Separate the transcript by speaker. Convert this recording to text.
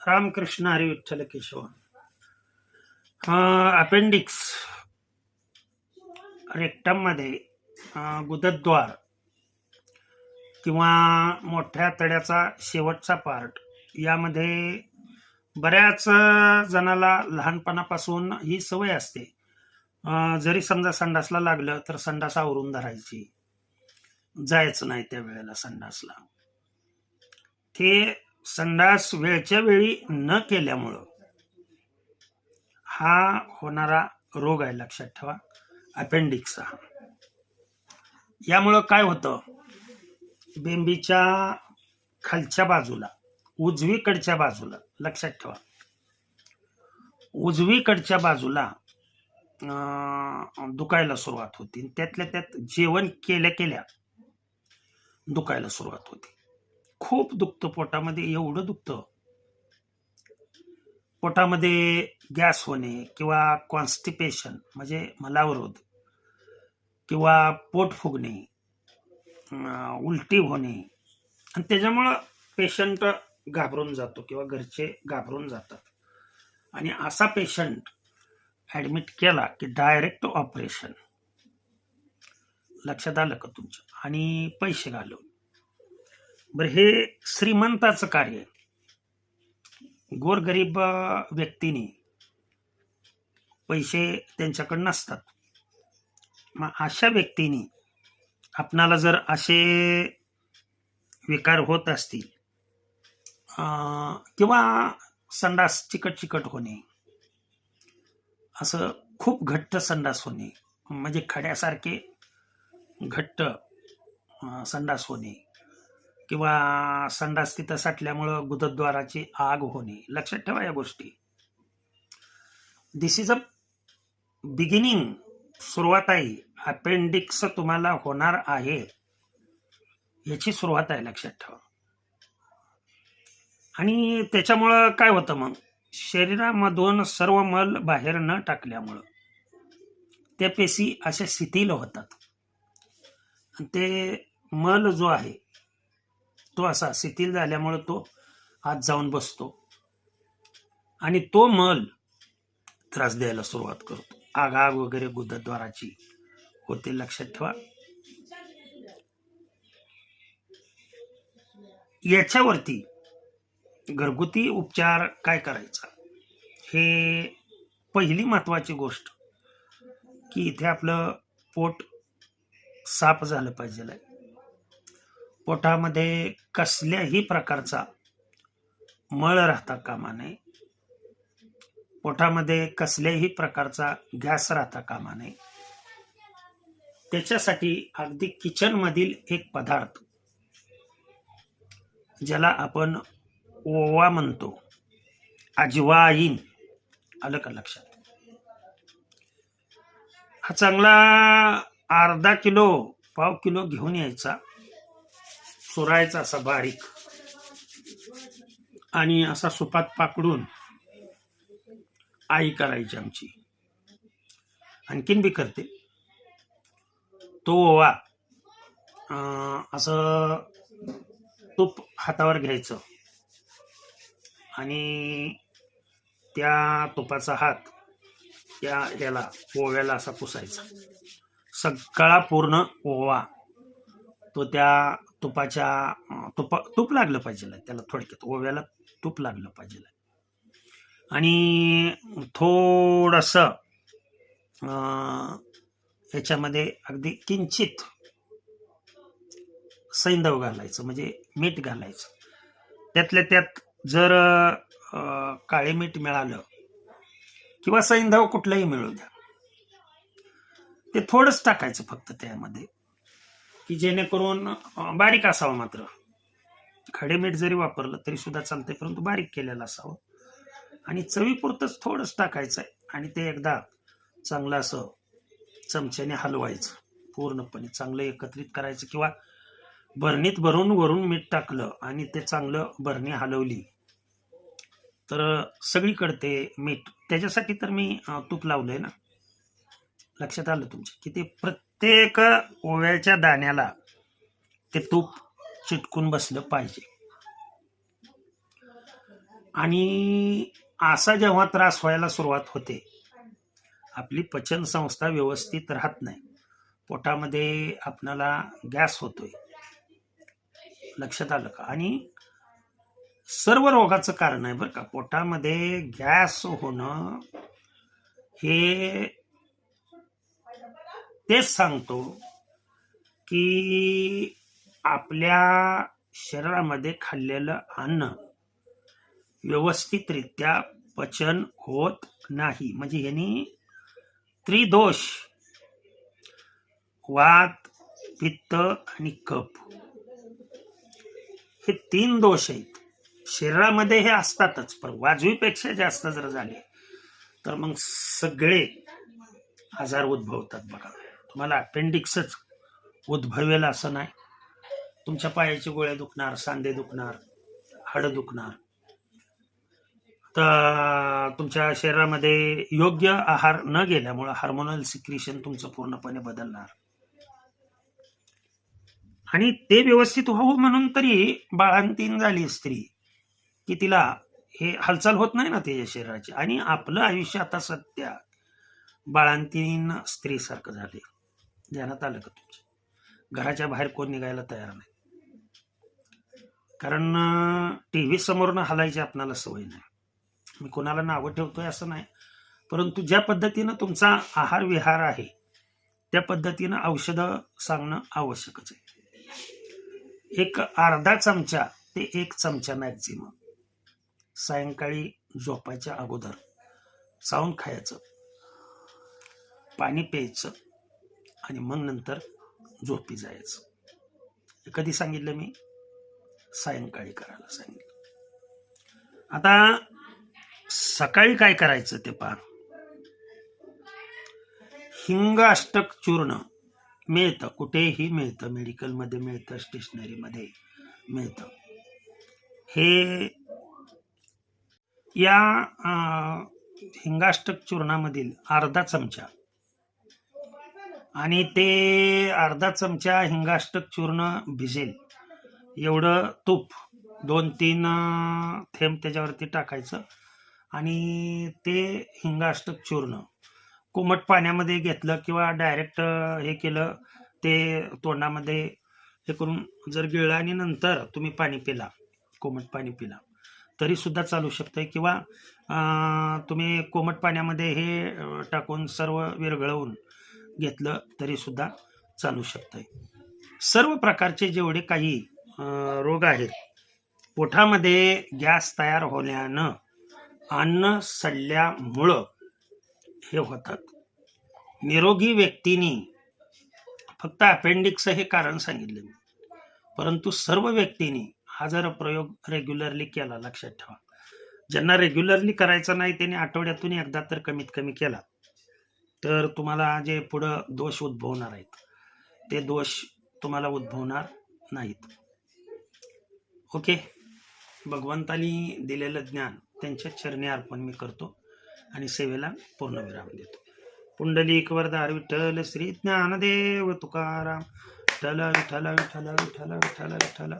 Speaker 1: Ramakrishna Hari Vitthal Keshav appendix रेक्टममध्ये गुदद्वार किंवा मोठ्या तड्याचा शेवटचा पार्ट यामध्ये बऱ्याच जणाला लहानपणापासून ही सवय असते. जरी समजा संडासला लागलं तर संडास आवरून धरायची. जायचं नाही त्या वेळेला संडासला. ते संडास वेळच्या वेळी न केल्यामुळं हा होणारा रोग आहे लक्षात ठेवा. अपेंडिक्स हा यामुळं काय होतं? बेंबीच्या खालच्या बाजूला उजवीकडच्या बाजूला लक्षात ठेवा. उजवीकडच्या बाजूला दुखायला सुरुवात होती. त्यातल्या त्यात जेवण केल्या केल्या दुखायला सुरुवात होते. खूप दुखतं पोटामध्ये एवढं दुखतं. पोटामध्ये गॅस होणे किंवा कॉन्स्टिपेशन म्हणजे मलावरोध किंवा पोट फुगणे उलटी होणे. आणि त्याच्यामुळं पेशंट घाबरून जातो किंवा घरचे घाबरून जातात. आणि असा पेशंट ॲडमिट केला की डायरेक्ट ऑपरेशन लक्षात आलं का तुमचं? आणि पैसे घालवून बरं हे श्रीमंताचं कार्य गोरगरीब व्यक्तीने पैसे त्यांच्याकडे नसतात. मग अशा व्यक्तीने आपणाला जर असे विकार होत असतील किंवा संडास चिकट चिकट होणे असं खूप घट्ट संडास होणे म्हणजे खड्यासारखे घट्ट संडास होणे किंवा संडास तिथं साठल्यामुळं गुदद्वाराची आग होणे. लक्षात ठेवा या गोष्टी. दिस इज अ बिगिनिंग सुरुवात आहे अपेंडिक्स तुम्हाला होणार आहे. याची सुरुवात आहे लक्षात ठेवा. आणि त्याच्यामुळं काय होतं मग? शरीरामधून सर्व मल बाहेर न टाकल्यामुळं त्या पेशी अशा शिथिल होतात. आणि ते मल जो आहे तो असा शिथिल झाल्यामुळं तो आत जाऊन बसतो. आणि तो मल त्रास द्यायला सुरुवात करतो. आग आग वगैरे गुदद्वाराची होते लक्षात ठेवा. याच्यावरती घरगुती उपचार काय करायचा? हे पहिली महत्वाची गोष्ट की इथे आपलं पोट साफ झालं पाहिजे पोटामध्ये कसल्याही प्रकारचा मळ राहता कामा नये. पोटामध्ये कसल्याही प्रकारचा गॅस राहता कामा नये. त्याच्यासाठी अगदी किचनमधील एक पदार्थ ज्याला आपण ओवा म्हणतो अजवाईन आलं का लक्षात? हा चांगला अर्धा किलो पाव किलो घेऊन यायचा. चुरायचा असा बारीक. आणि असा सुपात पाकडून आई करायची आमची. आणखीन बी करते. तो ओवा असं तूप हातावर घ्यायचं. आणि त्या तुपाचा हात त्या याला ओव्याला असा पुसायचा. सगळा पूर्ण ओवा तो त्या तुपाच्या तुपा तूप लागलं पाहिजे त्याला थोडक्यात ओव्याला तूप लागलं पाहिजे आणि थोडंसं याच्यामध्ये अगदी किंचित सैंदव घालायचं म्हणजे मीठ घालायचं. त्यातल्या त्यात जर काळे मीठ मिळालं किंवा सैंधव कुठलंही मिळू द्या ते थोडंच टाकायचं फक्त त्यामध्ये. की जेणेकरून बारीक असावं मात्र. खडे मीठ जरी वापरलं तरी सुद्धा चालतंय परंतु बारीक केलेलं असावं. आणि चवीपुरतंच थोडंच टाकायचं आहे आणि ते एकदा चांगलं असं चमच्याने हलवायचं. पूर्णपणे चांगलं एकत्रित करायचं किंवा भरणीत भरून वरून मीठ टाकलं आणि ते चांगलं भरणी हलवली तर सगळीकडे ते मीठ. त्याच्यासाठी तर मी तूप तूप लावलंय ना. लक्षात आलं तुमच्या? की ते प्रत्येक ओव्याच्या दाण्याला ते तूप चिटकून बसलं पाहिजे. आणि असा जेव्हा त्रास व्हायला सुरुवात होते आपली पचन संस्था व्यवस्थित राहत नाही. पोटामध्ये आपणाला गॅस होतोय. लक्षात आलं का? आणि सर्व रोगाचं कारण आहे बरं का. पोटामध्ये गॅस होणं हे तेच सांगतो की आपल्या शरीरामध्ये खाल्लेलं अन्न व्यवस्थितरित्या पचन होत नाही. म्हणजे यांनी त्रिदोष वात पित्त आणि कप हे तीन दोष आहेत. शरीरामध्ये हे असतातच पण वाजवीपेक्षा जास्त जर झाले तर मग सगळे आजार उद्भवतात बघा. तुम्हाला अपेंडिक्सच उद्भवेल असं नाही. तुमच्या पायाचे गोळ्या दुखणार सांधे दुखणार हाडं दुखणार. तर तुमच्या शरीरामध्ये योग्य आहार न गेल्यामुळं हार्मोनल सिक्रिशन तुमचं पूर्णपणे बदलणार. आणि ते व्यवस्थित व्हावं म्हणून तरी बाळांतीन झाली स्त्री की तिला हे हालचाल होत नाही ना त्याच्या शरीराची. आणि आपलं आयुष्य आता सध्या बाळांतीन स्त्रीसारखं झाले ध्यानात आलं का तुमच्या? घराच्या बाहेर कोण निघायला तयार नाही. कारण टी व्ही समोरनं हलायची आपणाला सवय नाही. मी कोणाला नावं ठेवतोय असं नाही. परंतु ज्या पद्धतीनं तुमचा आहार विहार आहे त्या पद्धतीनं औषधं सांगणं आवश्यकच आहे. एक अर्धा चमचा ते एक चमचा मॅक्झिमम सायंकाळी झोपायच्या अगोदर चावून खायचं पाणी प्यायचं आणि मग नंतर झोपी जायचं. हे कधी सांगितलं मी? सायंकाळी करायला सांगितलं. आता सकाळी काय करायचं ते पहा. हिंग अष्टक चूर्ण मिळतं कुठेही मिळतं मेडिकलमध्ये मिळतं स्टेशनरीमध्ये मिळतं. हे या हिंगाष्टक चूर्णामधील अर्धा चमचा आणि ते अर्धा चमचा हिंगाष्टक चूर्ण भिजेल. एवढं तूप दोन तीन थेंब त्याच्यावरती टाकायचं. आणि ते हिंगाष्टक चूर्ण कोमट पाण्यामध्ये घेतलं किंवा डायरेक्ट हे केलं ते तोंडामध्ये हे करून जर गिळलं आणि नंतर तुम्ही पाणी पिला कोमट पाणी पिला तरीसुद्धा चालू शकतं किंवा तुम्ही कोमट पाण्यामध्ये हे टाकून सर्व विरघळवून घेतलं तरीसुद्धा चालू शकतंय. सर्व प्रकारचे जेवढे काही रोग आहेत पोटामध्ये गॅस तयार होण्यानं अन्न सडल्यामुळं हे होतात. निरोगी व्यक्तीने फक्त अपेंडिक्स हे कारण सांगितलं. मी परंतु सर्व व्यक्तींनी हा जर प्रयोग रेग्युलरली केला लक्षात ठेवा. ज्यांना रेग्युलरली करायचा नाही त्यांनी आठवड्यातून एकदा तर कमीत कमी केला. तर तुम्हाला जे पुढं दोष उद्भवणार आहेत ते दोष तुम्हाला उद्भवणार नाहीत. ओके? भगवंतानी दिलेलं ज्ञान त्यांच्या चरणी अर्पण मी करतो आणि सेवेला पूर्णविराम देतो. पुंडलिक वरदार विठ्ठल श्री ज्ञानदेव तुकाराम. विठ्ठल विठ्ठल विठ्ठल विठ्ठल विठ्ठल विठ्ठल.